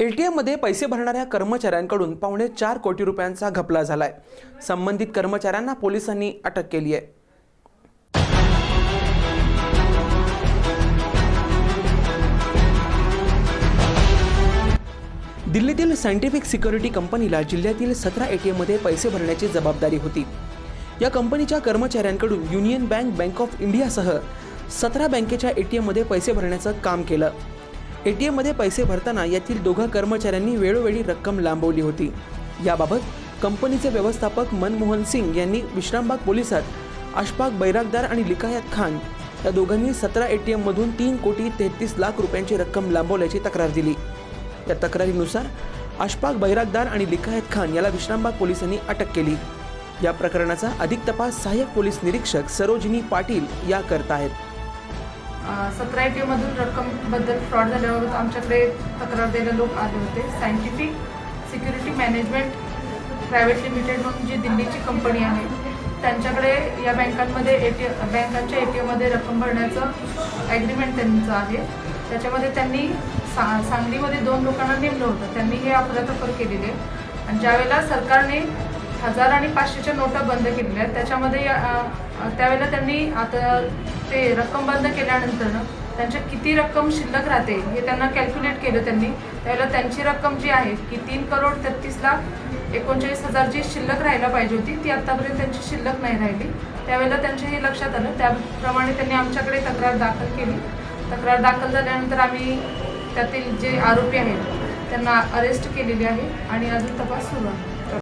एटीएममध्ये पैसे भरणाऱ्या कर्मचाऱ्यांकडून पावणे चार कोटी रुपयांचा घपला झालाय. संबंधित कर्मचाऱ्यांना पोलिसांनी अटक केली आहे. दिल्लीतील सायंटिफिक सिक्युरिटी कंपनीला जिल्ह्यातील सतरा एटीएममध्ये पैसे भरण्याची जबाबदारी होती. या कंपनीच्या कर्मचाऱ्यांकडून युनियन बँक बँक ऑफ इंडियासह सतरा बँकेच्या एटीएममध्ये पैसे भरण्याचं काम केलं. एटीएममध्ये पैसे भरताना यातील दोघा कर्मचाऱ्यांनी वेळोवेळी रक्कम लांबवली होती. याबाबत कंपनीचे व्यवस्थापक मनमोहन सिंग यांनी विश्रामबाग पोलिसात अशफाक बैरागदार आणि लिकायत खान या दोघांनी सतरा एटीएममधून तीन कोटी तेहतीस लाख रुपयांची रक्कम लांबवल्याची तक्रार दिली. या तक्रारीनुसार अशफाक बैरागदार आणि लिकायत खान याला विश्रामबाग पोलिसांनी अटक केली. या प्रकरणाचा अधिक तपास सहाय्यक पोलीस निरीक्षक सरोजिनी पाटील या करत आहेत. सतरा ए टी एममधून रक्कमबद्दल फ्रॉड झाल्याबाबत आमच्याकडे तक्रार द्यायला लोक आले होते. Scientific security management private limited म्हणून जी दिल्लीची कंपनी आहे त्यांच्याकडे या बँकांमध्ये ए टी बँकांच्या ए टी एममध्ये रक्कम भरण्याचं ॲग्रीमेंट त्यांचं आहे. त्याच्यामध्ये त्यांनी सा सांगलीमध्ये दोन लोकांना नेमलं होतं. त्यांनी हे अफरातफर केलेले. आणि ज्यावेळेला सरकारने हजार आणि पाचशेच्या नोटा बंद केलेल्या आहेत. त्याच्यामध्ये या- त्यावेळेला त्यांनी आता ते रक्कम बंद केल्यानंतर त्यांच्या किती रक्कम शिल्लक राहते हे त्यांना कॅल्क्युलेट केलं त्यांनी. त्यावेळेला त्यांची रक्कम जी आहे की तीन करोड तेहतीस लाख एकोणचाळीस हजार जी शिल्लक राहायला पाहिजे होती ती आत्तापर्यंत त्यांची शिल्लक नाही राहिली. त्यावेळेला त्यांच्या हे लक्षात आलं. त्याप्रमाणे त्यांनी आमच्याकडे तक्रार दाखल केली. तक्रार दाखल झाल्यानंतर आम्ही त्यातील जे आरोपी आहेत त्यांना अरेस्ट केलेली आहे आणि अजून तपास सुरू आहे.